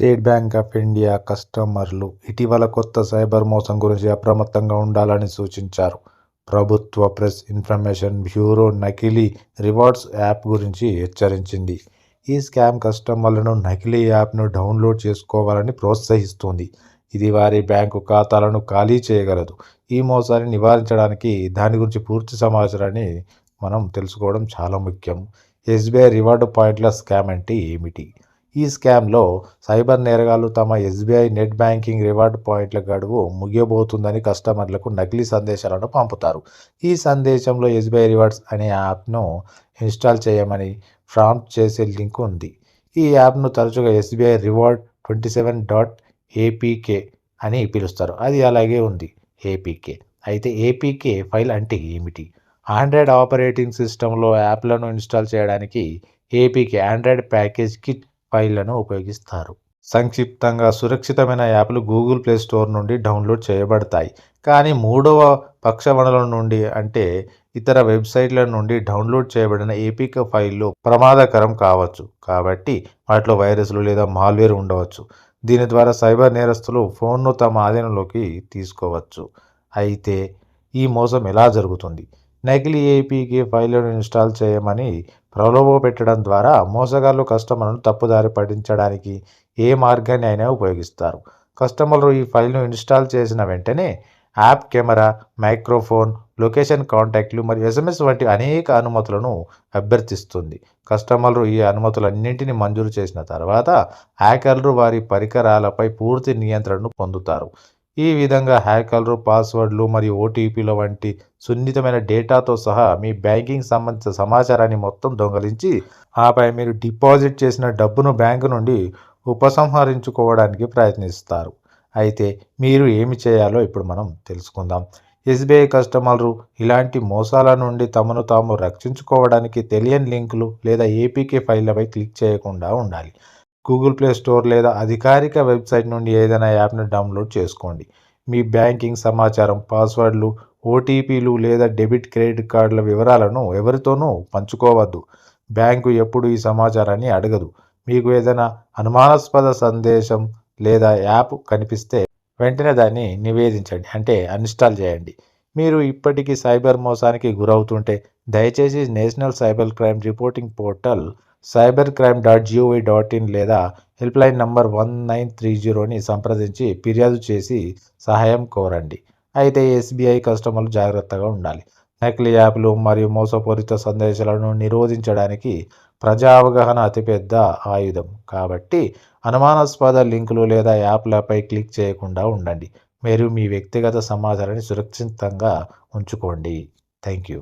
State bank of India కస్టమర్లు ఇటీవల కొత్త సైబర్ మోసం గురించి అప్రమత్తంగా ఉండాలని సూచించారు. ప్రభుత్వ ప్రెస్ ఇన్ఫర్మేషన్ బ్యూరో నకిలీ రివార్డ్స్ యాప్ గురించి హెచ్చరించింది. ఈ స్కామ్ కస్టమర్లను నకిలీ యాప్ను డౌన్లోడ్ చేసుకోవాలని ప్రోత్సహిస్తుంది. ఇది వారి బ్యాంకు ఖాతాలను ఖాళీ చేయగలదు. ఈ మోసాన్ని నివారించడానికి దాని గురించి పూర్తి సమాచారాన్ని మనం తెలుసుకోవడం చాలా ముఖ్యం. ఎస్బీఐ రివార్డు పాయింట్ల స్కామ్ అంటే ఏమిటి? ఈ స్కామ్లో సైబర్ నేరగాళ్ళు తమ ఎస్బీఐ నెట్ బ్యాంకింగ్ రివార్డ్ పాయింట్ల గడువు ముగియబోతుందని కస్టమర్లకు నకిలీ సందేశాలను పంపుతారు. ఈ సందేశంలో ఎస్బీఐ రివార్డ్స్ అనే యాప్ను ఇన్స్టాల్ చేయమని ప్రాంప్ట్ చేసే లింక్ ఉంది. ఈ యాప్ను తరచుగా SBI reward twenty seven dot APK అని పిలుస్తారు. అది అలాగే ఉంది ఏపీకే. అయితే ఏపీకే ఫైల్ అంటే ఏమిటి? ఆండ్రాయిడ్ ఆపరేటింగ్ సిస్టంలో యాప్లను ఇన్స్టాల్ చేయడానికి ఏపీకే ఆండ్రాయిడ్ ప్యాకేజ్ కిట్ ఫైళ్ళను ఉపయోగిస్తారు. సంక్షిప్తంగా సురక్షితమైన యాప్లు గూగుల్ ప్లే స్టోర్ నుండి డౌన్లోడ్ చేయబడతాయి. కానీ మూడవ పక్ష వనరుల నుండి అంటే ఇతర వెబ్సైట్ల నుండి డౌన్లోడ్ చేయబడిన ఏపీకే ఫైళ్ళు ప్రమాదకరం కావచ్చు. కాబట్టి వాటిలో వైరస్లు లేదా మాల్వేర్ ఉండవచ్చు. దీని ద్వారా సైబర్ నేరస్తులు ఫోన్ను తమ ఆధీనంలోకి తీసుకోవచ్చు. అయితే ఈ మోసం ఎలా జరుగుతుంది? నకిలీ ఏపీకే ఫైళ్ళను ఇన్స్టాల్ చేయమని ప్రలోభ పెట్టడం ద్వారా మోసగాళ్ళు కస్టమర్లను తప్పుదారి పట్టించడానికి ఏ మార్గాన్ని అయినా ఉపయోగిస్తారు. కస్టమర్లు ఈ ఫైల్ను ఇన్స్టాల్ చేసిన వెంటనే యాప్ కెమెరా మైక్రోఫోన్ లొకేషన్ కాంటాక్ట్లు మరియు ఎస్ఎంఎస్ వంటి అనేక అనుమతులను అభ్యర్థిస్తుంది. కస్టమర్లు ఈ అనుమతులన్నింటినీ మంజూరు చేసిన తర్వాత హ్యాకర్లు వారి పరికరాలపై పూర్తి నియంత్రణను పొందుతారు. ఈ విధంగా హ్యాకర్లు పాస్వర్డ్లు మరియు ఓటీపీల వంటి సున్నితమైన డేటాతో సహా మీ బ్యాంకింగ్ సంబంధించిన సమాచారాన్ని మొత్తం దొంగలించి ఆపై మీరు డిపాజిట్ చేసిన డబ్బును బ్యాంకు నుండి ఉపసంహరించుకోవడానికి ప్రయత్నిస్తారు. అయితే మీరు ఏమి చేయాలో ఇప్పుడు మనం తెలుసుకుందాం. ఎస్బీఐ కస్టమర్లు ఇలాంటి మోసాల నుండి తమను తాము రక్షించుకోవడానికి తెలియని లింకులు లేదా ఏపీకే ఫైళ్ళపై క్లిక్ చేయకుండా ఉండాలి. గూగుల్ ప్లే స్టోర్ లేదా అధికారిక వెబ్సైట్ నుండి ఏదైనా యాప్ను డౌన్లోడ్ చేసుకోండి. మీ బ్యాంకింగ్ సమాచారం పాస్వర్డ్లు ఓటీపీలు లేదా డెబిట్ క్రెడిట్ కార్డుల వివరాలను ఎవరితోనూ పంచుకోవద్దు. బ్యాంకు ఎప్పుడు ఈ సమాచారాన్ని అడగదు. మీకు ఏదైనా అనుమానాస్పద సందేశం లేదా యాప్ కనిపిస్తే వెంటనే దాన్ని నివేదించండి అంటే అన్ఇన్స్టాల్ చేయండి. మీరు ఇప్పటికీ సైబర్ మోసానికి గురవుతుంటే దయచేసి national cyber crime reporting portal cyber crime dot G O V dot in లేదా helpline number one nine three జీరోని సంప్రదించి ఫిర్యాదు చేసి సహాయం కోరండి. అయితే ఎస్బీఐ కస్టమర్లు జాగ్రత్తగా ఉండాలి. నకిలీ యాప్లు మరియు మోసపూరిత సందేశాలను నిరోధించడానికి ప్రజా అవగాహన అతిపెద్ద ఆయుధం. కాబట్టి అనుమానాస్పద లింకులు లేదా యాప్లపై క్లిక్ చేయకుండా ఉండండి. మీరు మీ వ్యక్తిగత సమాచారాన్ని సురక్షితంగా ఉంచుకోండి. Thank you